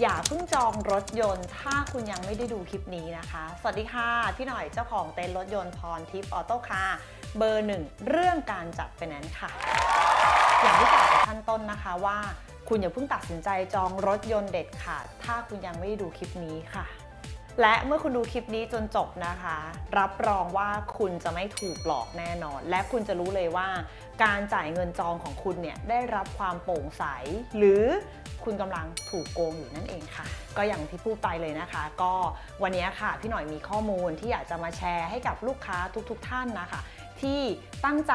อย่าเพิ่งจองรถยนต์ ถ้าคุณยังไม่ได้ดูคลิปนี้นะคะ สวัสดีค่ะ พี่หน่อยเจ้าของเต็นท์รถยนต์พรทิพย์ออโต้คาร์เบอร์หนึ่งเรื่องการจัดไฟแนนซ์ค่ะ อย่างที่กล่าวไปขั้นต้นนะคะว่า คุณอย่าเพิ่งตัดสินใจจองรถยนต์เด็ดขาดถ้าคุณยังไม่ได้ดูคลิปนี้ค่ะ และเมื่อคุณดูคลิปนี้จนจบนะคะ รับรองว่าคุณจะไม่ถูกหลอกแน่นอน และคุณจะรู้เลยว่า การจ่ายเงินจองของคุณเนี่ยได้รับความโปร่งใส หรือคุณกำลังถูกโกงอยู่นั่นเองค่ะ ก็อย่างที่พูดไปเลยนะคะ ก็วันนี้ค่ะพี่หน่อยมีข้อมูลที่อยากจะมาแชร์ให้กับลูกค้าทุก ๆทท่านนะคะ ที่ตั้งใจ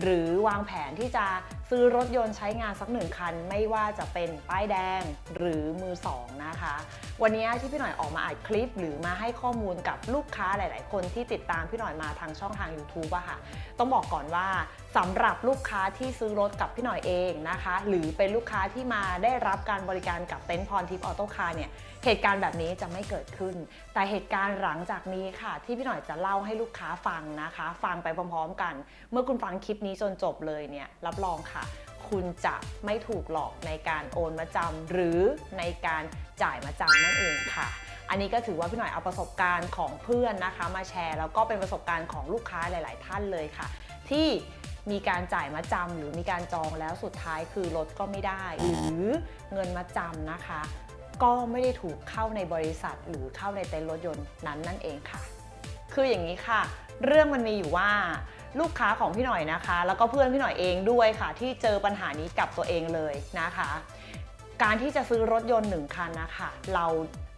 หรือวางแผนที่จะซื้อรถยนต์ใช้งานสักหนึ่งคัน ไม่ว่าจะเป็นป้ายแดงหรือมือสองนะคะ วันนี้ที่พี่หน่อยออกมาอัดคลิป หรือมาให้ข้อมูลกับลูกค้าหลาย ๆ คนที่ติดตามพี่หน่อยมาทางช่องทาง YouTube อะค่ะ ต้องบอกก่อนว่า สำหรับลูกค้าที่ซื้อรถกับพี่หน่อยเองนะคะ หรือเป็นลูกค้าที่มาได้รับการบริการกับเต็นท์พรทิพย์ออโต้คาร์เนี่ยเหตุการณ์แบบนี้จะไม่เกิดขึ้น แต่เหตุการณ์หลังจากนี้ค่ะ ที่พี่หน่อยจะเล่าให้ลูกค้าฟังนะคะ ฟังไปพร้อมๆกัน เมื่อคุณฟังคลิปนี้จนจบเลยเนี่ยรับรองค่ะ คุณจะไม่ถูกหลอกในการโอนมาจำหรือในการจ่ายมาจำนั่นเองค่ะอันนี้ก็ถือว่าพี่หน่อยเอาประสบการณ์ของเพื่อนนะคะ มาแชร์ แล้วก็เป็นประสบการณ์ของลูกค้าหลาย ๆ ท่านเลยค่ะ ที่ มีการจ่ายมาจำหรือมีการจองแล้วสุดท้ายคือรถก็ไม่ได้ หรือเงินมาจำนะคะ ก็ไม่ได้ถูกเข้าในบริษัท หรือเข้าในเต็นท์รถยนต์นั้นนั่นเองค่ะ คืออย่างนี้ค่ะ เรื่องมันมีอยู่ว่าลูกค้าของพี่หน่อยนะคะ แล้วก็เพื่อนพี่หน่อยเองด้วยค่ะ ที่เจอปัญหานี้กับตัวเองเลยนะคะ การที่จะซื้อรถยนต์หนึ่งคันนะคะเรา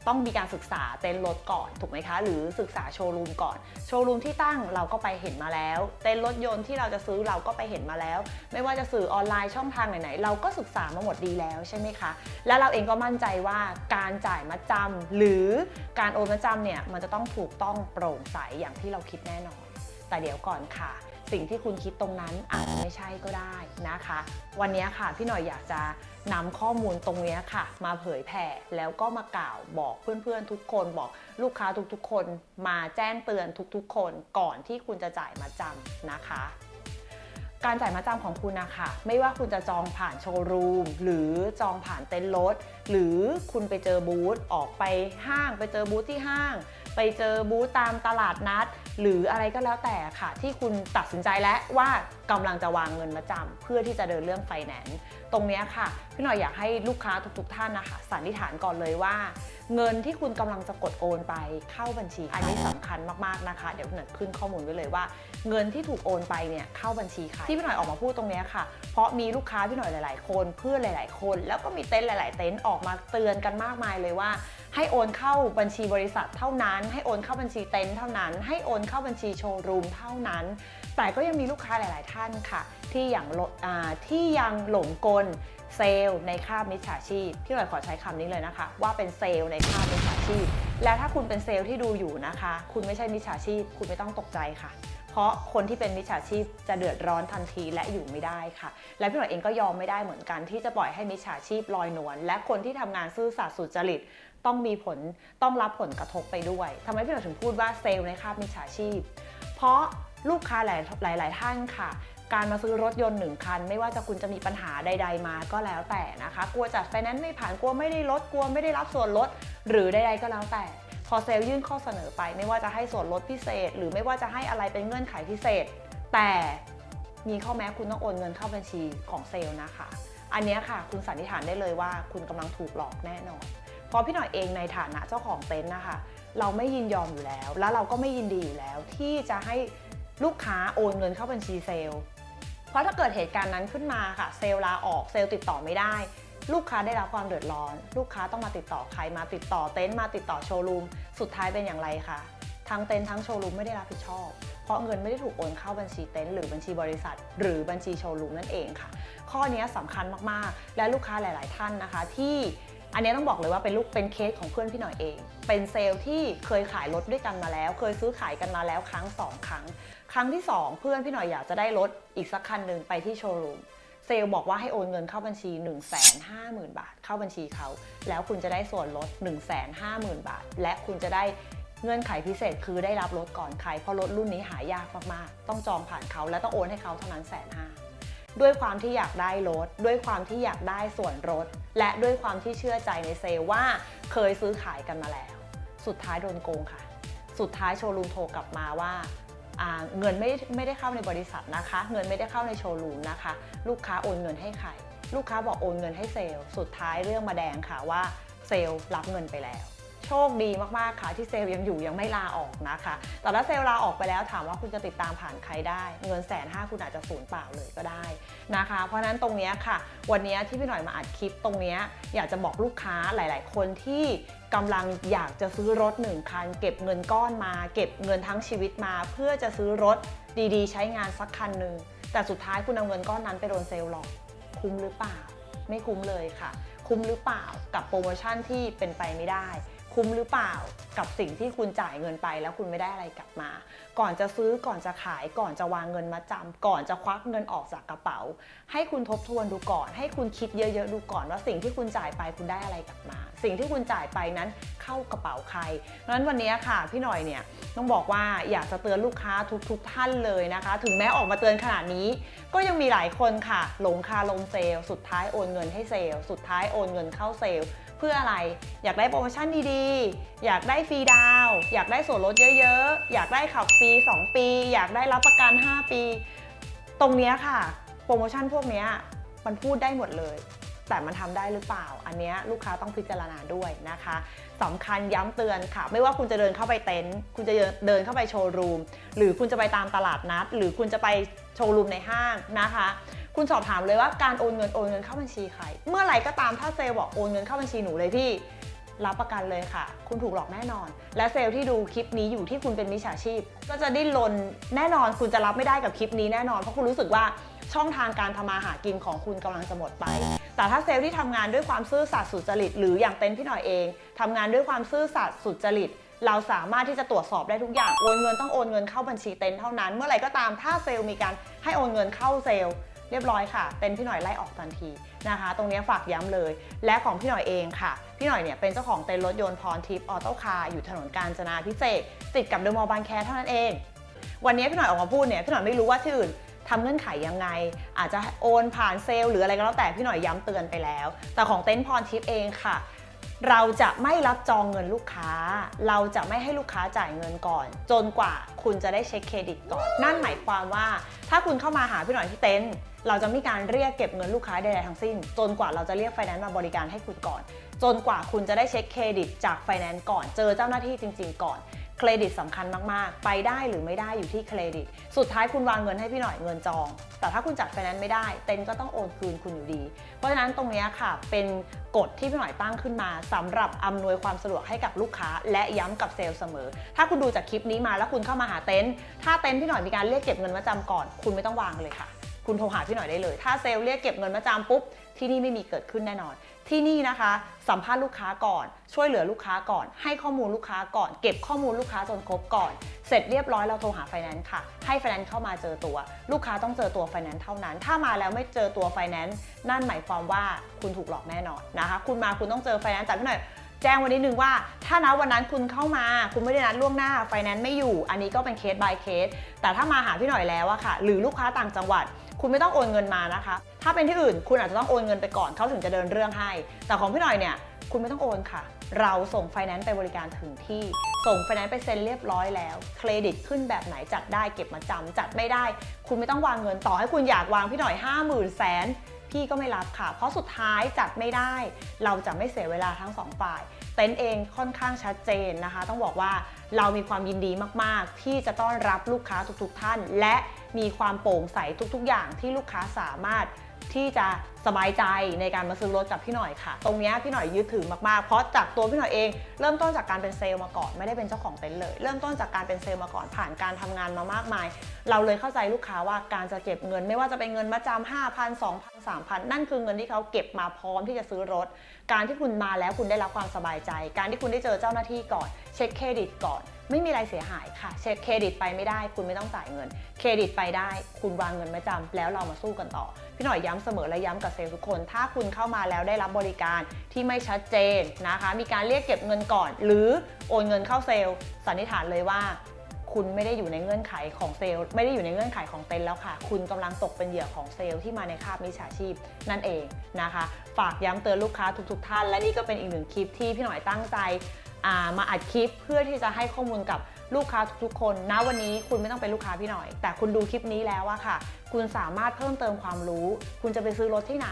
ต้องมีการศึกษาเต็นท์รถก่อนถูกไหมคะ หรือศึกษาโชว์รูมก่อน โชว์รูมที่ตั้งเราก็ไปเห็นมาแล้ว เต็นท์รถยนต์ที่เราจะซื้อเราก็ไปเห็นมาแล้ว ไม่ว่าจะสื่อออนไลน์ช่องทางไหนๆเราก็ศึกษามาหมดดีแล้วใช่ไหมคะ แล้วเราเองก็มั่นใจว่าการจ่ายมาจำหรือการโอนมาจำเนี่ยมันจะต้องถูกต้องโปร่งใสอย่างที่เราคิดแน่นอน แต่เดี๋ยวก่อนค่ะ สิ่งที่คุณคิดตรงนั้นอาจจะไม่ใช่ก็ได้นะคะ วันนี้ค่ะพี่หน่อยอยากจะนำข้อมูลตรงนี้ค่ะ มาเผยแผ่แล้วก็มากล่าวบอกเพื่อนๆทุกคนบอกลูกค้าทุกๆ คนมาแจ้งเตือนทุกๆ คนก่อนที่คุณจะจ่ายมาจำนะคะการจ่ายมาจำของคุณนะคะไม่ว่าคุณจะจองผ่านโชว์รูม หรือจองผ่านเต็นท์รถ หรือคุณไปเจอบูธออกไปห้างไปเจอบูธที่ห้าง ไปเจอบูธตามตลาดนัด หรืออะไรก็แล้วแต่ค่ะ ที่คุณตัดสินใจแล้วว่า กำลังจะวางเงินมาจำเพื่อที่จะเดินเรื่องไฟแนนซ์ตรงนี้ค่ะ พี่หน่อยอยากให้ลูกค้าทุก ๆ ท่านนะคะสันนิษฐานก่อนเลยว่า เงินที่คุณกำลังจะกดโอนไปเข้าบัญชี อันนี้สำคัญมากๆนะคะ เดี๋ยวพี่หน่อยขึ้นข้อมูลไว้เลยว่า เงินที่ถูกโอนไปเนี่ยเข้าบัญชีใครที่พี่หน่อยออกมาพูดตรงนี้ค่ะ เพราะมีลูกค้าพี่หน่อยหลาย ๆ คนเพื่อนหลาย ๆ คน แล้วก็มีเต็นท์หลาย ๆ เต็นท์ออกมาเตือนกันมากมายเลยว่า ให้โอนเข้าบัญชีบริษัทเท่านั้น ให้โอนเข้าบัญชีเต็นท์เท่านั้น ให้โอนเข้าบัญชีโชว์รูมเท่านั้น แต่ก็ยังมีลูกค้าหลาย ๆ ท่านค่ะ ที่ยังหลอ่าที่ยังหลงกลเซลล์ในค่าบมิจฉาชีพพี่หน่อยขอใช้คำนี้เลยนะคะ ว่าเป็นเซลล์ในค่าบมิจฉาชีพ และถ้าคุณเป็นเซลล์ที่ดูอยู่นะคะ คุณไม่ใช่มิจฉาชีพ คุณไม่ต้องตกใจค่ะเพราะคนที่เป็นมิจฉาชีพจะเดือดร้อนทันทีและอยู่ไม่ได้ค่ะ และพี่หน่อยเองก็ยอมไม่ได้เหมือนกัน ที่จะปล่อยให้มิจฉาชีพลอยนวลและคนที่ทำงานซื่อสัตย์สุจริตต้องมีผลต้องรับผลกระทบไปด้วยทำไมพี่หน่อยถึงพูดว่าเซลล์ในคาบมิจฉาชีพ เพราะ ลูกค้าหลายหลายท่านค่ะ การมาซื้อรถยนต์หนึ่งคัน ไม่ว่าจะคุณจะมีปัญหาใด ๆ มาก็แล้วแต่นะคะ กลัวจัดไฟแนนซ์ไม่ผ่านกลัวไม่ได้ลดกลัวไม่ได้รับส่วนลด หรือใดๆก็แล้วแต่ พอเซลล์ยื่นข้อเสนอไป ไม่ว่าจะให้ส่วนลดพิเศษ หรือไม่ว่าจะให้อะไรเป็นเงื่อนไขพิเศษ แต่มีข้อแม้คุณต้องโอนเงินเข้าบัญชีของเซลล์นะคะ อันนี้ค่ะ คุณสันนิษฐานได้เลยว่า คุณกำลังถูกหลอกแน่นอนเพราะพี่หน่อยเองในฐานะเจ้าของเต็นท์นะคะ เราไม่ยินยอมอยู่แล้ว แล้วเราก็ไม่ยินดีอยู่แล้วที่จะให้ ลูกค้าโอนเงินเข้าบัญชีเซลล์ เพราะถ้าเกิดเหตุการณ์นั้นขึ้นมาค่ะ เซลล์ลาออกเซลล์ติดต่อไม่ได้ ลูกค้าได้รับความเดือดร้อน ลูกค้าต้องมาติดต่อใครมาติดต่อเต็นท์มาติดต่อโชว์รูมสุดท้ายเป็นอย่างไรคะทั้งเต็นท์ทั้งโชว์รูมไม่ได้รับผิดชอบ เพราะเงินไม่ได้ถูกโอนเข้าบัญชีเต็นท์หรือบัญชีบริษัท หรือบัญชีโชว์รูมนั่นเองค่ะ ข้อนี้สำคัญมากๆ และลูกค้าหลาย ๆ ท่านนะคะที่ อันนี้ต้องบอกเลยว่าเป็นลูกเป็นเคสของเพื่อนพี่หน่อยเอง เป็นเซลล์ที่เคยขายรถด้วยกันมาแล้ว เคยซื้อขายกันมาแล้วครั้งสองครั้ง ครั้งที่ 2 เพื่อนพี่หน่อยอยากจะได้รถอีกสักคันหนึ่งไปที่โชว์รูมเซลล์บอกว่าให้โอนเงินเข้าบัญชี 1 5 0 0 0 0 บาท เข้าบัญชีเขา แล้วคุณจะได้ส่วนลด 1 5 0 0 0 0 บาท และคุณจะได้เงื่อนไขพิเศษคือได้รับรถก่อนใครเพราะรถรุ่นนี้หายากมากๆ ต้องจองผ่านเขาและต้องโอนให้เขาเท่านั้นแสนห้า ด้วยความที่อยากได้รถ ด้วยความที่อยากได้ส่วนลดและด้วยความที่เชื่อใจในเซลว่าเคยซื้อขายกันมาแล้ว สุดท้ายโดนโกงค่ะ สุดท้ายโชว์รูมโทรกลับมาว่าอ่าเงินไม่ไม่ได้เข้าในบริษัทนะคะ เงินไม่ได้เข้าในโชว์รูมนะคะ ลูกค้าโอนเงินให้ใคร ลูกค้าบอกโอนเงินให้เซลล์ สุดท้ายเรื่องมาแดงค่ะว่าเซลล์รับเงินไปแล้ว โชคดีมากๆค่ะที่เซลล์ยังอยู่ยังไม่ลาออกนะคะ แต่ถ้าเซลล์ลาออกไปแล้วถามว่าคุณจะติดตามผ่านใครได้ เงินแสนห้าคุณอาจจะสูญเปล่าเลยก็ได้นะคะ เพราะฉะนั้นตรงนี้ค่ะ วันนี้ที่พี่หน่อยมาอัดคลิปตรงนี้อยากจะบอกลูกค้าหลาย ๆ คนที่กำลังอยากจะซื้อรถหนึ่งคัน เก็บเงินก้อนมา เก็บเงินทั้งชีวิตมา เพื่อจะซื้อรถดีๆ ใช้งานสักคันหนึ่งแต่สุดท้ายคุณเอาเงินก้อนนั้นไปโดนเซลล์หลอกคุ้มหรือเปล่า ไม่คุ้มเลยค่ะ คุ้มหรือเปล่ากับโปรโมชั่นที่เป็นไปไม่ได้ คุ้มหรือเปล่ากับสิ่งที่คุณจ่ายเงินไปแล้วคุณไม่ได้อะไรกลับมา ก่อนจะซื้อก่อนจะขายก่อนจะวางเงินมาจำก่อนจะควักเงินออกจากกระเป๋า ให้คุณทบทวนดูก่อน ให้คุณคิดเยอะๆดูก่อนว่าสิ่งที่คุณจ่ายไปคุณได้อะไรกลับมา สิ่งที่คุณจ่ายไปนั้นเข้ากระเป๋าใครเพราะฉะนั้นวันนี้ค่ะพี่หน่อยเนี่ยต้องบอกว่าอยากจะเตือนลูกค้าทุกๆท่านเลยนะคะ ถึงแม้ออกมาเตือนขนาดนี้ ก็ยังมีหลายคนค่ะ หลงคาลงเซลล์สุดท้ายโอนเงินให้เซลล์สุดท้ายโอนเงินเข้าเซลล์ เพื่ออะไร อยากได้โปรโมชั่นดีๆ อยากได้ฟรีดาว อยากได้ส่วนลดเยอะๆ อยากได้ขับฟรี 2 ปี อยากได้รับประกัน 5 ปี ตรงนี้ค่ะ โปรโมชั่นพวกนี้มันพูดได้หมดเลย แต่มันทำได้หรือเปล่า อันนี้ลูกค้าต้องพิจารณาด้วยนะคะสำคัญย้ำเตือนค่ะ ไม่ว่าคุณจะเดินเข้าไปเต็นท์คุณจะเดินเข้าไปโชว์รูม หรือคุณจะไปตามตลาดนัด หรือคุณจะไปโชว์รูมในห้างนะคะ คุณสอบถามเลยว่าการโอนเงินโอนเงินเข้าบัญชีใคร เมื่อไหร่ก็ตามถ้าเซลบอกโอนเงินเข้าบัญชีหนูเลยพี่ รับประกันเลยค่ะ คุณถูกหลอกแน่นอน และเซลล์ที่ดูคลิปนี้อยู่ที่คุณเป็นมิจฉาชีพ ก็จะดิ้นรนแน่นอนคุณจะรับไม่ได้กับคลิปนี้แน่นอน เพราะคุณรู้สึกว่าช่องทางการทำมาหากินของคุณกำลังจะหมดไป แต่ถ้าเซลล์ที่ทำงานด้วยความซื่อสัตย์สุจริต หรืออย่างเต็นท์พี่หน่อยเองทำงานด้วยความซื่อสัตย์สุจริตเราสามารถที่จะตรวจสอบได้ทุกอย่าง โอนเงินต้องโอนเงินเข้าบัญชีเต็นเท่านั้น เมื่อไหร่ก็ตามถ้าเซลล์มีการให้โอนเงินเข้าเซลล์ เรียบร้อยค่ะ เป็นพี่หน่อยไล่ออกทันทีนะคะ ตรงนี้ฝากย้ำเลย และของพี่หน่อยเองค่ะ พี่หน่อยเนี่ยเป็นเจ้าของเต็นท์รถยนต์พรทิพย์ออโต้คาร์อยู่ถนนกาญจนาพิเศษติดกับเดอะมอลล์บางแคเท่านั้นเอง วันนี้พี่หน่อยออกมาพูดเนี่ยพี่หน่อยไม่รู้ว่าที่อื่นทำเงื่อนไขยังไง อาจจะโอนผ่านเซลล์หรืออะไรก็แล้วแต่พี่หน่อยย้ำเตือนไปแล้ว แต่ของเต็นท์พรทิพย์เองค่ะ เราจะไม่รับจองเงินลูกค้า เราจะไม่ให้ลูกค้าจ่ายเงินก่อน จนกว่าคุณจะได้เช็คเครดิตก่อน นั่นหมายความว่า ถ้าคุณเข้ามาหาพี่หน่อยที่เต็นท์เราจะไม่มีการเรียกเก็บเงินลูกค้าใดๆทั้งสิ้น จนกว่าเราจะเรียกไฟแนนซ์มาบริการให้คุณก่อน จนกว่าคุณจะได้เช็คเครดิตจากไฟแนนซ์ก่อน เจอเจ้าหน้าที่จริง ๆ ก่อน เครดิตสำคัญมากๆ ไปได้หรือไม่ได้อยู่ที่เครดิต สุดท้ายคุณวางเงินให้พี่หน่อยเงินจอง แต่ถ้าคุณจัดไฟแนนซ์ไม่ได้ เต็นก็ต้องโอนคืนคุณอยู่ดี เพราะฉะนั้นตรงนี้ค่ะ เป็นกฎที่พี่หน่อยตั้งขึ้นมาสำหรับอำนวยความสะดวกให้กับลูกค้า และย้ำกับเซลล์เสมอ ถ้าคุณดูจากคลิปนี้มาแล้วคุณเข้ามาหาเต็นถ้าเต็นพี่หน่อยมีการเรียกเก็บเงินมาจำก่อน คุณไม่ต้องวางเลยค่ะ คุณโทรหาพี่หน่อยได้เลย ถ้าเซลล์เรียกเก็บเงินมาจำปุ๊บ ที่นี่ไม่มีเกิดขึ้นแน่นอน ที่นี่นะคะ สัมภาษณ์ลูกค้าก่อน ช่วยเหลือลูกค้าก่อน ให้ข้อมูลลูกค้าก่อน เก็บข้อมูลลูกค้าจนครบก่อน เสร็จเรียบร้อยเราโทรหาไฟแนนซ์ค่ะ ให้ไฟแนนซ์เข้ามาเจอตัว ลูกค้าต้องเจอตัวไฟแนนซ์เท่านั้น ถ้ามาแล้วไม่เจอตัวไฟแนนซ์นั่นหมายความว่าคุณถูกหลอกแน่นอนนะคะ คุณมาคุณต้องเจอไฟแนนซ์แต่พี่หน่อย แจ้งวันนี้นึงว่า ถ้านะวันนั้นคุณเข้ามา คุณไม่ได้นัดล่วงหน้าไฟแนนซ์ไม่อยู่ อันนี้ก็เป็นเคส by เคส แต่ถ้ามาหาพี่หน่อยแล้วอะค่ะ หรือลูกค้าต่างจังหวัด คุณไม่ต้องโอนเงินมานะคะ ถ้าเป็นที่อื่นคุณอาจจะต้องโอนเงินไปก่อนเขาถึงจะเดินเรื่องให้ แต่ของพี่หน่อยเนี่ยคุณไม่ต้องโอนค่ะ เราส่งไฟแนนซ์ไปบริการถึงที่ ส่งไฟแนนซ์ไปเซ็นเรียบร้อยแล้ว เครดิตขึ้นแบบไหนจัดได้เก็บมาจำจัดไม่ได้ คุณไม่ต้องวางเงินต่อให้คุณอยากวางพี่หน่อย 5 0 0 0 0แสน พี่ก็ไม่รับค่ะ เพราะสุดท้ายจัดไม่ได้ เราจะไม่เสียเวลาทั้งสองฝ่าย เต็นท์เองค่อนข้างชัดเจนนะคะ ต้องบอกว่าเรามีความยินดีมาก ๆ ที่จะต้อนรับลูกค้าทุก ๆ ท่าน และมีความโปร่งใสทุก ๆ อย่างที่ลูกค้าสามารถที่จะ สบายใจในการมาซื้อรถกับพี่หน่อยค่ะ ตรงนี้พี่หน่อยยึดถือมากๆ เพราะจากตัวพี่หน่อยเอง เริ่มต้นจากการเป็นเซลล์มาก่อนไม่ได้เป็นเจ้าของเต็นท์เลย เริ่มต้นจากการเป็นเซลล์มาก่อนผ่านการทำงานมามากมาย เราเลยเข้าใจลูกค้าว่าการจะเก็บเงิน ไม่ว่าจะเป็นเงินมาจำ5,000 2,000 3,000นั่นคือเงินที่เขาเก็บมาพร้อมที่จะซื้อรถ การที่คุณมาแล้วคุณได้รับความสบายใจ การที่คุณได้เจอเจ้าหน้าที่ก่อน เช็คเครดิตก่อนไม่มีอะไรเสียหายค่ะ เช็คเครดิตไปไม่ได้ คุณไม่ต้องจ่ายเงิน เครดิตไปได้ คุณวางเงินมาจำแล้วเรามาสู้กันต่อ พี่หน่อยย้ำเสมอและย้ำกับเซลล์ทุกคน ถ้าคุณเข้ามาแล้วได้รับบริการที่ไม่ชัดเจนนะคะ มีการเรียกเก็บเงินก่อน หรือโอนเงินเข้าเซลล์ สันนิษฐานเลยว่า คุณไม่ได้อยู่ในเงื่อนไขของเซลล์ ไม่ได้อยู่ในเงื่อนไขของเต็นท์แล้วค่ะ คุณกำลังตกเป็นเหยื่อของเซลล์ที่มาในคาบมิจฉาชีพนั่นเองนะคะ ฝากย้ำเตือนลูกค้าทุก ๆ ท่าน และนี่ก็เป็นอีกหนึ่งคลิปที่พี่หน่อยตั้งใจามาอัดคลิปเพื่อที่จะให้ข้อมูลกับ ลูกค้าทุกๆคนณวันนี้คุณไม่ต้องเป็นลูกค้าพี่หน่อย แต่คุณดูคลิปนี้แล้วอะค่ะ คุณสามารถเพิ่มเติมความรู้ คุณจะไปซื้อรถที่ไหน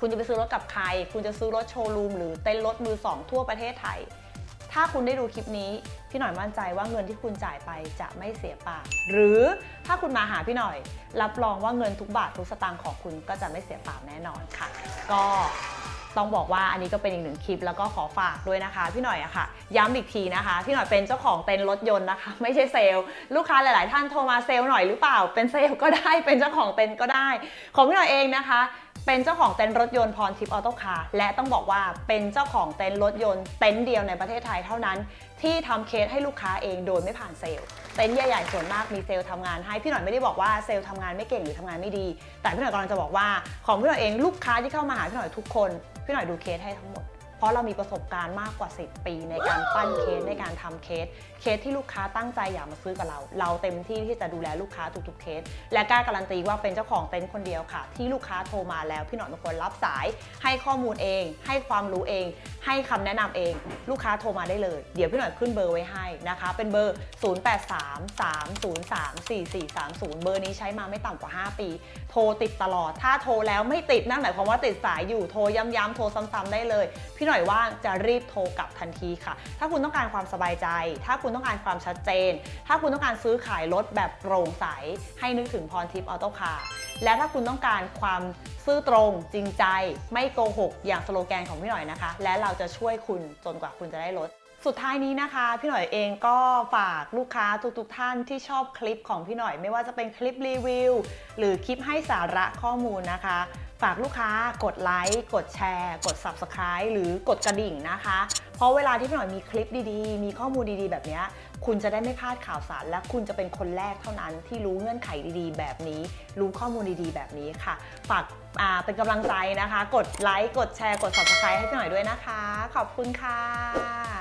คุณจะไปซื้อรถกับใคร คุณจะซื้อรถโชว์รูมหรือเต้นรถมือสองทั่วประเทศไทย ถ้าคุณได้ดูคลิปนี้พี่หน่อยมั่นใจว่าเงินที่คุณจ่ายไปจะไม่เสียเปล่าหรือถ้าคุณมาหาพี่หน่อย รับรองว่าเงินทุกบาททุกสตางค์ของคุณก็จะไม่เสียเปล่าแน่นอนค่ะ ก็ ต้องบอกว่าอันนี้ก็เป็นอีกหนึ่งคลิปแล้วก็ขอฝากด้วยนะคะ พี่หน่อยอะค่ะ ย้ำอีกทีนะคะ พี่หน่อยเป็นเจ้าของเต็นท์รถยนต์นะคะ ไม่ใช่เซลล์ลูกค้าหลาย ๆ ท่านโทรมาเซลล์หน่อยหรือเปล่า เป็นเซลล์ก็ได้เป็นเจ้าของเต็นท์ก็ได้ ของพี่หน่อยเองนะคะเป็นเจ้าของเต็นท์รถยนต์พรทิพย์ออโต้คาร์และต้องบอกว่าเป็นเจ้าของเต็นท์รถยนต์เต็นท์เดียวในประเทศไทยเท่านั้น ที่ทำเคสให้ลูกค้าเองโดยไม่ผ่านเซลล์เต็นท์ใหญ่ๆส่วนมากมีเซลล์ทำงานให้พี่หน่อยไม่ได้บอกว่าเซลล์ทำงานไม่เก่งหรือทำงานไม่ดี แต่พี่หน่อยกำลังจะบอกว่าของพี่หน่อยเองลูกค้าที่เข้ามาหาพี่หน่อยทุกคน พี่หน่อยดูเคสให้ทั้งหมด เพราะเรามีประสบการณ์มากกว่า 10 ปีในการปั้นเคสในการทำเคส เคสที่ลูกค้าตั้งใจอยากมาซื้อกับเรา เราเต็มที่ที่จะดูแลลูกค้าทุกๆเคส และกล้าการันตีว่าเป็นเจ้าของเต็นท์คนเดียวค่ะ ที่ลูกค้าโทรมาแล้วพี่หน่อยเป็นคนรับสาย ให้ข้อมูลเอง ให้ความรู้เอง ให้คำแนะนำเอง ลูกค้าโทรมาได้เลย เดี๋ยวพี่หน่อยขึ้นเบอร์ไว้ให้นะคะ เป็นเบอร์ 0833034430 เบอร์นี้ใช้มาไม่ต่ำกว่า 5 ปี โทรติดตลอด ถ้าโทรแล้วไม่ติดนั่นหมายความว่าติดสายอยู่โทรย้ำๆโทรซ้ำๆได้เลยพี่หน่อยว่างจะรีบโทรกลับทันทีค่ะ ถ้าคุณต้องการความสบายใจ ถ้าคุณต้องการความชัดเจน ถ้าคุณต้องการซื้อขายรถแบบโปร่งใส ให้นึกถึงพรทิพย์ออโต้คาร์และถ้าคุณต้องการความซื่อตรงจริงใจ ไม่โกหก อย่างสโลแกนของพี่หน่อยนะคะ และเราจะช่วยคุณจนกว่าคุณจะได้รถสุดท้ายนี้นะคะ พี่หน่อยเองก็ฝากลูกค้าทุกๆทท่านที่ชอบคลิปของพี่หน่อย ไม่ว่าจะเป็นคลิปรีวิวหรือคลิปให้สาระข้อมูลนะคะ ฝากลูกค้ากดไลค์กดแชร์ กด Subscribe หรือกดกระดิ่งนะคะ เพราะเวลาที่พี่หน่อยมีคลิปดีๆ มีข้อมูลดีๆ แบบนี้ คุณจะได้ไม่พลาดข่าวสาร และคุณจะเป็นคนแรกเท่านั้นที่รู้เงื่อนไขดีๆ แบบนี้ รู้ข้อมูลดีๆ แบบนี้ค่ะ ฝากเป็นกำลังใจนะคะ กดไลค์กดแชร์กด Subscribe ให้พี่หน่อยด้วยนะคะ ขอบคุณค่ะ